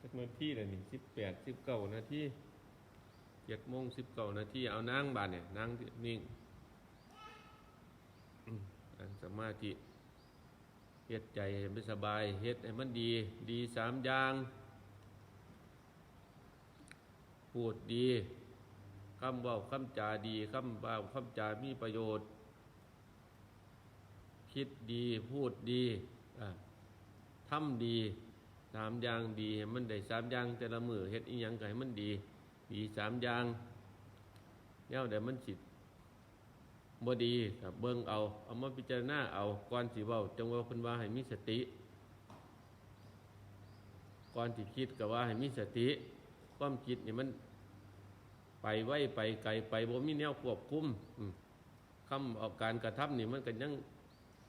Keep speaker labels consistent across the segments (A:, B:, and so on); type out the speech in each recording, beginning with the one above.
A: จักนาทีเลยนี่สิบแปดสิบเก้านาทีเจ็ดโมงสิบเก้านาทีเอานั่งบานเนี่ยนั่งนิ่งอันสมาธิเฮ็ดใจให้มันสบายเฮ็ดให้มันดี ดีสามอย่างพูดดีคำเว่าคำจาดีคำเว่าคำจามีประโยชน์ คิดดีพูดดีทำดี สามอย่างดีให้มันได้สามอย่างแต่ละมือเฮ็ดอีหยังก็ให้มันดี ดีสามอย่างเนี่ยเดี๋ยวมันสิบ่ดีกับเบิ่งเอา เอามาพิจารณาเอาก่อนสิเว้าจังว่าเพิ่นว่าให้มีสติก่อนสิคิดก็ว่าให้มีสติ ความคิดนี่มัน ไปไวไปไกลไปบ่มีแนวควบคุมอืมคำเอาการกระทำนี่มันก็ยัง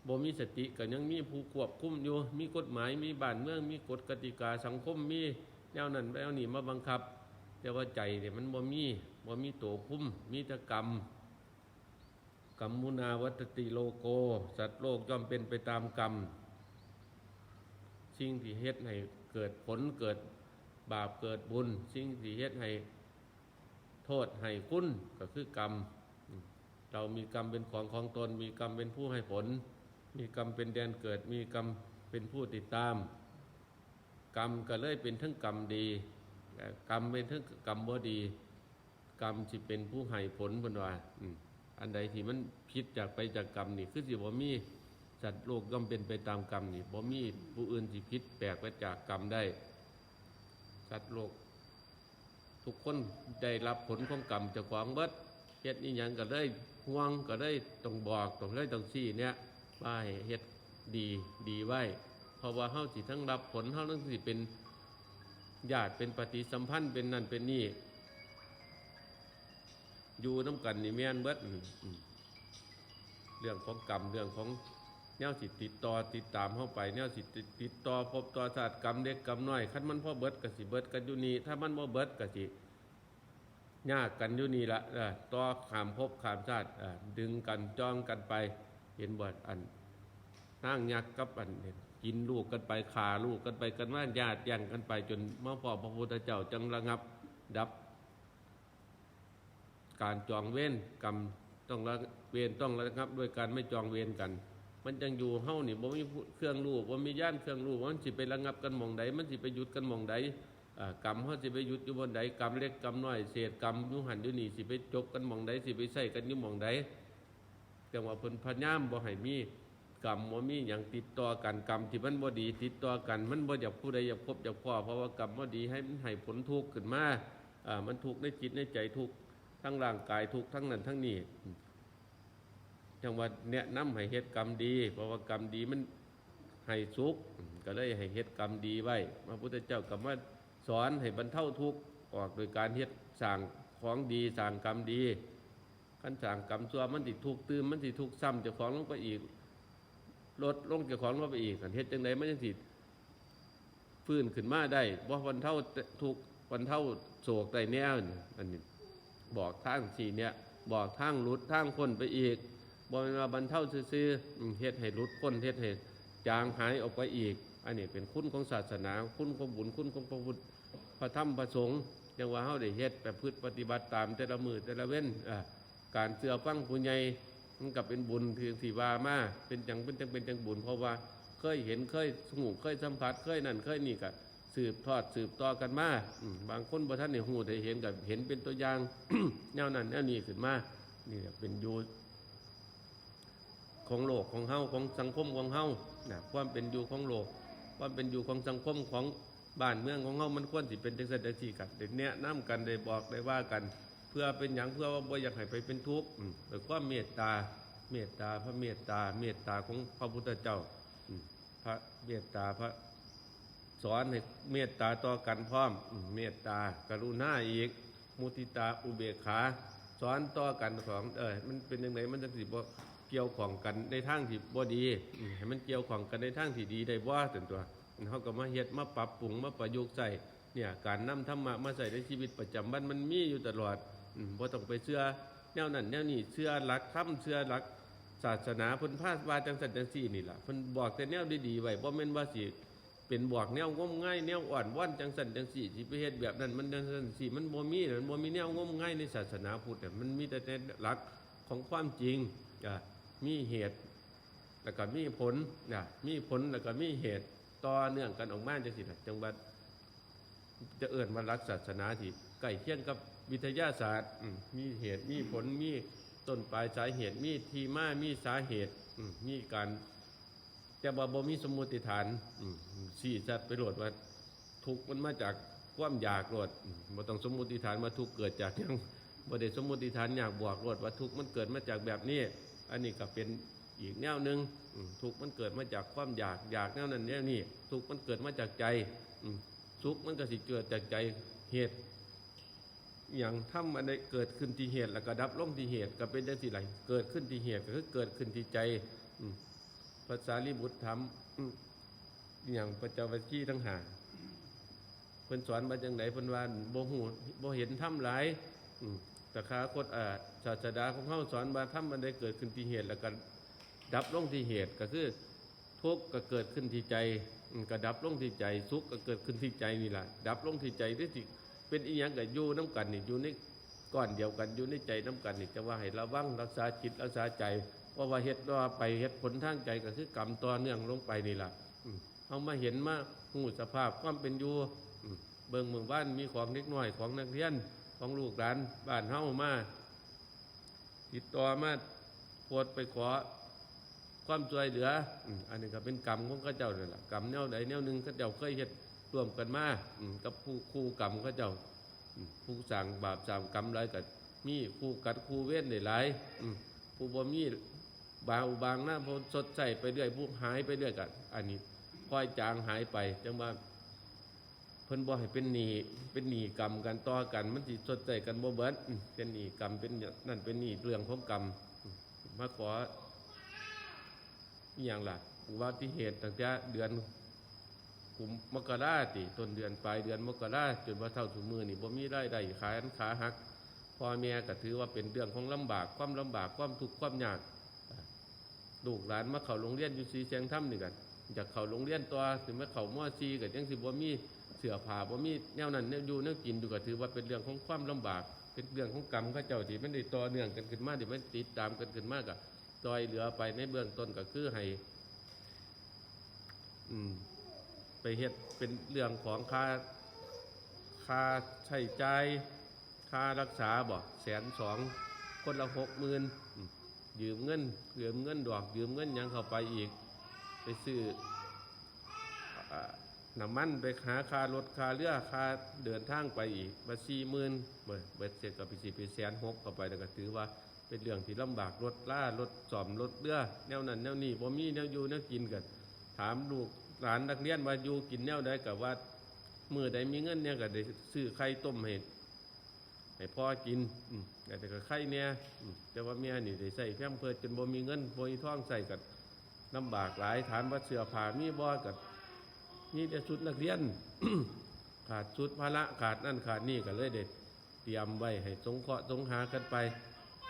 A: บ่มีสติก็ยังมีผู้ควบคุมอยู่ มีกฎหมายมีบ้านเมือง มีกฎกติกาสังคมมีแนวนั้นแนวนี้มาบังคับ แต่ว่าใจเนี่ยมันบ่มีบ่มีตัวคุมมีต่กรรมกรรมมุนาวัตติโลโก สัตว์โลกย่อมเป็นไปตามกรรม สิ่งที่เฮ็ดให้เกิดผลเกิดบาปเกิดบุญ สิ่งที่เฮ็ดให้โทษให้คุณก็คือกรรม เรามีกรรมเป็นของของตน มีกรรมเป็นผู้ให้ผล มีกรรมเป็นแดนเกิด มีกรรมเป็นผู้ติดตาม กรรมก็เลยเป็นทั้งกรรมดี กรรมเป็นทั้งกรรมบ่ดี กรรมสิเป็นผู้ให้ผลบนว่าอันใดที่มันผิดจากไปจากกรรมนี่คือสิบ่มีสัตว์โลกย่อมเป็นไปตามกรรมนี่บ่มีผู้อื่นสิผิดแปลกไปจากกรรมได้ สัตว์โลก ทุกคนได้รับผลของกรรมจากของเบิดเฮ็ดนี่ยังก็ได้ห่วงก็ได้ต้องบอกต้องได้ต้องชี้เนี่ย ว่าให้เฮ็ดดีดีไว้ เพราะว่าเฮาสิทั้งรับผลเฮาทั้งสิเป็นญาติเป็นปฏิสัมพันธ์เป็นนั่นเป็นนี่ อยู่น้ำกันนี่แม่นเบิดเรื่องของกรรมเรื่องของแนวสิติดต่อติดตามเข้าไปแนวสิติดติดต่อพบต่อศาสตร์กรรมเด็กกรรมน้อยคันมันพ่อเบิดก็สิเบิดกันอยู่นี่ถ้ามันบ่เบิดก็สิยากกันอยู่นี่ละต่อขามภพขามชาติดึงกันจองกันไป เห็นบ่อันนั่งยักกับอันเนี่ยกินลูกกันไปขาลูกกันไปกันว่าญาติย่งกันไปจนมาพ่อพระพุทธเจ้าจังระงับดับ การจองเว้นกรรมต้องระเวรต้องระงับด้วยการไม่จองเวรกัน มันจังอยู่เฮานี่บ่มีเครื่องรู้บ่มีย่านเครื่องรู้ว่ามันสิไประงับกันมองใดมันสิไปหยุดกันมองใดกรรมเฮาสิไปหยุดอยู่บนใดกรรมเล็กกรรมน้อยเศษกรรมยู่หันยู่นี่สิไปจบกันมองใดสิไปใส่กันยู่หมองใด แต่ว่าเพิ่นพยายามบ่ให้มีกรรมบ่มีหยังติดต่อกันกรรมที่มันบ่ดีติดต่อกัน มันบ่อยากผู้ใดอยากพบอยากพ้อเพราะว่ากรรมบ่ดีให้มันให้ผลทุกข์ขึ้นมาอ่ามันทุกข์ในจิตในใจทุกข์ทั้งร่างกายทุกข์ทั้งนั้นทั้งนี้จังวัดแนะนำให้เฮ็ดกรรมดี เพราะว่ากรรมดีมันให้สุขก็เลยให้เฮ็ดกรรมดีไว้พระพุทธเจ้าก็มาสอนให้บรรเทาทุกข์ออกโดยการเฮ็ดสร้างของดีสร้างกรรมดี ขันสร้างกรรมซัวมันสิทุกตื่มมันสิทุกซ้ำเจ้าของลงไปอีกลดลงเจ้าของลงไปอีกกันเฮ็ดจังไดมันจังสิฟื้นขึ้นมาได้บ่บรรเทาทุกข์บรรเทาโศกได้แนวนี่อันนี้บอกทางสี่เนี่ยบอกทางหลุดทางพ้นไปอีกบริมาบรรเทาซื่อเฮ็ดให้หลุดพ้นเฮ็ดให้จางหายออกไปอีก อันนี้เป็นคุณของศาสนา คุณของบุญคุณของพระพุทธพระธรรมพระสงฆ์ยังว่าเฮาได้เฮ็ดแบบพืชปฏิบัติตามแต่ละมือแต่ละเว้นอ่า การเชื่อฟังผู้ใหญ่มันก็เป็นบุญที่ที่ว่ามาเป็นจังเป็นจังเป็นจังบุญ เพราะว่าเคยเห็นเคยสงูเคยสัมผัสเคยนั่นเคยนี่ก็สืบทอดสืบต่อกันมาบางคนบ่ท่านได้ฮู้ได้เห็นก็เห็นเป็นตัวอย่างแนวนั้นแนวนี้ขึ้นมานี่แหละเป็นอยู่ของโลกของเฮาของสังคมของเฮานะความเป็นอยู่ของโลก ความเป็นอยู่ของสังคมของบ้านเมืองของเฮามันควรสิเป็นจังซั่นจังซี่กันได้แนะนํกันได้บอกได้ว่ากัน พื่อเป็นหยังเพื่อว่าบ่อยากให้ไปเป็นทุกข์อืมด้วยความเมตตาเมตตาพระเมตตา เมตตาของพระพุทธเจ้าพระเมตตาพระสอนให้เมตตาต่อกันพร้อม เมตตากรุณาอีก มุทิตาอุเบกขาสอนต่อกันของเออมันเป็นยังไงมันจะสิบ่เกี่ยวของกันในทางที่บ่ดีให้มันเกี่ยวของกันในทางที่ดีได้บ่ถึงตัวเขาก็มาเฮ็ดมาปรับปรุงมาประยุกต์ใส่เนี่ยการนำธรรมะมาใส่ในชีวิตประจำวันมันมีอยู่ตลอด อืมบ่ต้องไปเชื่อแนวนั้นแนวนี้เชื่อหลักธรรมเชื่อหลักศาสนาเพิ่นพาดว่าจังซั่นจังซี่นี่ล่ะเพิ่นบอกแต่แนวดีๆไว้บ่แม่นว่าสิเป็นบวกแนวงมง่ายแนวอ่อนว่อนจังสันจังสี่สิไปเฮ็ดแบบนั้นมันจังสันสี่มันบ่มีมันบ่มีแนวงมง่ายในศาสนาพุทธมันมีแต่ในหลักของความจริงอะมีเหตุ แล้วก็มีผลนะมีผลแล้วก็มีเหตุต่อเนื่องกันออกมาจังสินะจังว่าจะเอิ่นมารักศาสนาที่ใกล้เคียงกับ วิทยาศาสตร์มีเหตุมีผลมีต้นปลายสาเหตุมีทีมามีสาเหตุมีการแต่ว่บ่มีสมมติฐานอืมสี่จัดไปโหลดว่าทุกมันมาจากความอยากโหลดมบ่ต้องสมมติฐานว่าทุกเกิดจากยังบ่ได้สมมติฐานอยากบวกโหลดว่าทุกมันเกิดมาจากแบบนี้ อันนี้ก็เป็นอีกแนวหนึ่งทุกมันเกิดมาจากความอยากอยากแนวนั้นแนวนี้ทุกมันเกิดมาจากใจทุกข์มันก็สิเกิดจากใจเหตุ อย่างถ้ามันได้เกิดขึ้นที่เหตุแล้วก็ดับลงที่เหตุก็เป็นได้สิไรเกิดขึ้นที่เหตุก็คือเกิดขึ้นที่ใจภาษาลิบุตรธรรมอย่างพระเจ้าวัชีทั้งหาเพิ่นสอนมาจังไหนเพิ่นว่าบ่หูบ่เห็นถ้ำหลายแต่ขาคตอ่าศาสดาของเขาสอนว่าถ้ำมันได้เกิดขึ้นที่เหตุแล้วก็ดับลงที่เหตุก็คือทุกข์ก็เกิดขึ้นที่ใจก็ดับลงที่ใจสุขก็เกิดขึ้นที่ใจนี่แหละดับลงที่ใจด้วยสิ เป็นอีหยังกับอยู่น้ำกันนี่อยู่ในก้อนเดียวกันอยู่ในใจน้ำกันนี่จะว่าให้ระวังรักษาจิตรักษาใจเพราะว่าเฮ็ดว่าไปเฮ็ดผลทางใจก็คือกรรมต่อเนื่องลงไปนี่แหละเอามาเห็นมาหูสภาพความเป็นอยู่เบิ่งเมืองบ้านมีของเล็กน้อยของนักเรียนของลูกหลานบ้านเฮามาติดต่อมาโพดไปขอความช่วยเหลือ อันนี้ก็เป็นกรรมของข้าเจ้านี่แหละกรรมแนวใดแนวหนึ่งข้าเจ้าเคยเฮ็ด ร่วมกันมากับผู้คู่กรรมเขาเจ้าผู้สั่งบาปสั่งกรรมหลายกับมีคู่กัดคู่เว้นได้หลายผู้บ่มีบางบางหน้าพอสดใสไปเรื่อยผู้หายไปเรื่อยกันอันนี้ค่อยจางหายไปจังว่าเพิ่นบ่ให้เป็นหนีเป็นหนีกรรมกันต่อกัน มันสิสดใสกันบ่เบิดเป็นหนีกรรมเป็นนั่นเป็นหนีเรื่องของกรรมมาขออย่างล่ะอุบัติเหตุตั้งแต่เดือน กุมมกราติต้นเดือนปลายเดือนมกราจนว่าเท่าถุงมือนี่บ่มีรายได้ขาอันขาหักพ่อแม่ก็ถือว่าเป็นเรื่องของลำบากความลำบากความทุกข์ความยากลูกหลานมาเข้าโรงเรียนอยู่สีแสงถ้ำนี่กันอยากเข้าโรงเรียนตัวถึงมาเข้ามอซีก็ยังสิบ่มีเสื้อผ้าบ่มีแนวนั้นแนวอยู่แนวกินดูก็ถือว่าเป็นเรื่องของความลำบาก เป็นเรื่องของกรรมข้าเจ้าที่มันได้ต่อเนื่องกันขึ้นมาที่มันติดตามกันขึ้นมากอะซอยเหลือไปในเบื้องต้นก็คือให้ อืม ไปเฮ็ดเป็นเรื่องของค่าค่าใช้จ่ายค่ารักษาบ่แสนสองคนละหกหมื่นยืมเงินยืมเงินดอกยืมเงินยังเข้าไปอีก ไปซื้อน้ำมันไปหาค่ารถค่าเรือค่าเดินทางไปอีกมาสี่หมื่นเบิดเบิดเสร็จก็ไปสี่ไปแสนหกเข้าไปแล้วก็ถือว่าเป็นเรื่องที่ลำบากรถล่ารถสอมรถเรือแนวนั้นแนวนี้บ่มีแนวอยู่แนวกินกันถามลูก หลานนักเรียนว่าอยู่กินแนวใดกับว่ามือใดมีเงินเนี่ยก็ได้ซื้อไข่ต้มให้ให้พ่อกินอืแต่ก็ไข่เนี่ยแต่ว่าเมียนี่ได้ใส่แพมเพิดจนบ่มีเงินบ่มีท้องใส่กับลำบากหลายถามว่าเสือผ้ามีบ่กับมีแต่ชุดนักเรียน ขาดชุดพละขาดนั่นขาดนี่ก็เลยเด็ดเตรียมไว้ให้สงเคราะห์สงหากันไป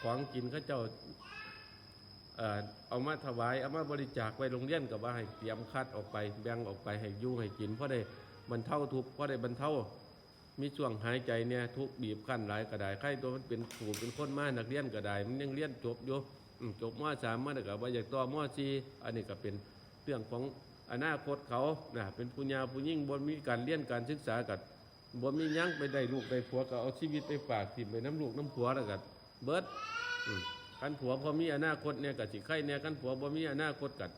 A: ของกินข้าเจ้า เอามาถวายเอามาบริจาคไปโรงเรียนกับว่าให้เตรียมคัดออกไปแบ่งออกไปให้ยุ่ให้กินเพราะได้บรรเทาทุกข์เพราะได้บรรเทามีช่วงหายใจเนี่ยทุกบีบขั้นหลายกระไดไข้ตัวมันเป็นผูเป็นคนมานักเรียนกระไดมันยังเรียนจบอยู่อืมจบมสามมาแต่กับว่าอยากต่อมสี่อันนี้ก็เป็นเรื่องของอนาคตเขานะเป็นผู้ยาผู้ยิ่งบนมีการเรียนการศึกษากับบนมียั้งไปได้ลูกได้ผัวก็เอาชีวิตไปฝากถิ่มไปน้ำลูกน้ำผัวแล้วกันเบิด กันผัวพอมีอนาคตเนี่ยกับสิไข่เนี่ยกันผัวพอมีอนาคตกัด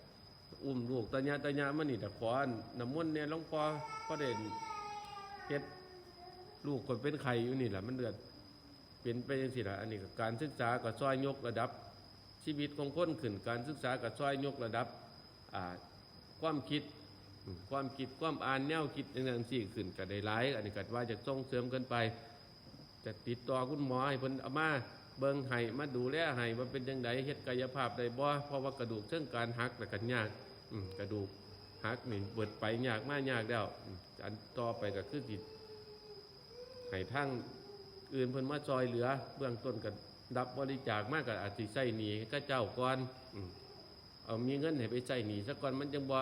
A: อุ้มลูกตาญาตาญามันนี่แต่ขอน้ำมนต์เนี่ยหลวงพ่อก็เด่นเฮ็ดลูกคนเป็นไข่อยู่นี่แหละมันเดือดเป็นไปยังสิละอันนี้ก็การศึกษาก็ช่วยยกระดับ ชีวิตของคนขึ้นการศึกษาก็ช่วยยกระดับอ่าความคิดความคิดความอ่านแนวคิดอย่างๆสี่ขึ้นก็ได้หลายอันนี้ก็ว่าจะส่งเสริมกันไป จะติดต่อคุณหมอให้เพิ่นเอามา เบิ่งให้มาดูแลให้ว่าเป็นจังไดเฮ็ดกายภาพได้บ่เพราะว่ากระดูกเชิงการหักแล้วก็ยากกระดูกหักนี่เบิดไปยากมากยากแล้วอันต่อไปก็คือสิให้ทางอื่นเพิ่นมาซอยเหลือ เบื้องต้นก็ดับบริจาคมากก็อาจสิใช้หนีก็เจ้าก่อนมเอามีเงินให้ไปใช้หนี้ซะก่อนมันจังบ่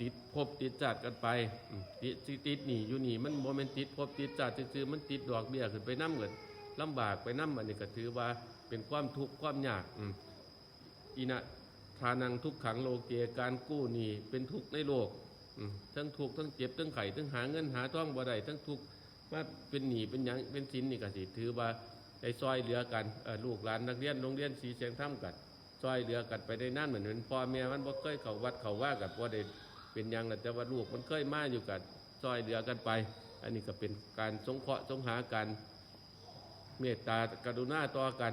A: ติดภพติดจัดกันไปติดติดหนีอยู่หนีมันโมเมนติดภพติดจัดซื่อมันติดดอกเบี้ยขึ้นไปน้ำเงิน ลำบากไปน้ำอันนี้ก็ถือว่าเป็นความทุกข์ความยากอินะทานังทุกขังโลเกการกู้หนี้เป็นทุกข์ในโลกทั้งทุกข์ทั้งเจ็บทั้งไข่ทั้งหาเงินหาท่องบ่ได้ทั้งทุกข์มาเป็นหนี้เป็นยังเป็นสินนี่ก็สิถือว่าไอ้ซอยเหลือกันลูกหลานนักเรียนโรงเรียนสีเสียงถ้ำกันซอยเหลือกันไปได้นั่นเหมือนเป็นพ่อแม่มันบ่เคยเขาวัดเขาว่ากับว่าได้เป็นยังแต่ว่าลูกมันเคยมาอยู่กับซอยเหลือกันไป อันนี้ก็เป็นการสงเคราะห์สงหากัน เมตตากรุณาต่อกัน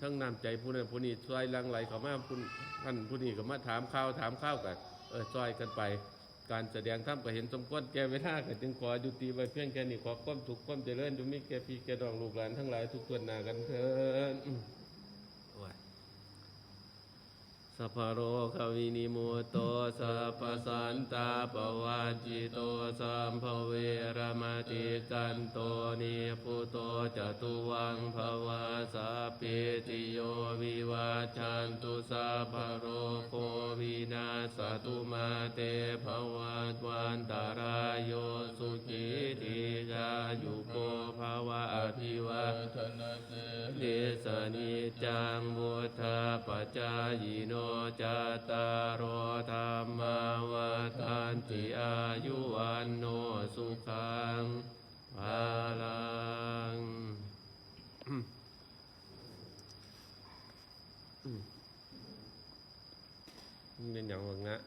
A: ทั้งน้ำใจผู้นั้นผู้นี้ซอยลังไหลเขามาผู้ท่านผู้นี้ก็มาถามข้าวถามข้าวกันเออซอยกันไป การแสดงธรรมก็เห็นสมควรแก่เวลาก็จึงขอยุติไว้เพียงแค่นี้ขอความถูกความเจริญจงมีแก่พี่แก่ดองลูกหลานทั้งหลายทุกตัวหนากันเถิดอืมโอ้ย สัพพะโรควินิโมโตสัพสันตาปวัจิโตสัมภเวรมติกันโตนิพุโตจตุวังภวาสัพเพติโยวิวัชชันตุสัพพะโรโควินาสตุมาเตภวัตวันตารายโยสุขีติกายุโกภวะอภิวัตเดสนิจังวุธาปจายโนจตารโอธรรมาวทันติอายุวันโนสุขังพาลังอืมอืมเป็นอย่างว่างะ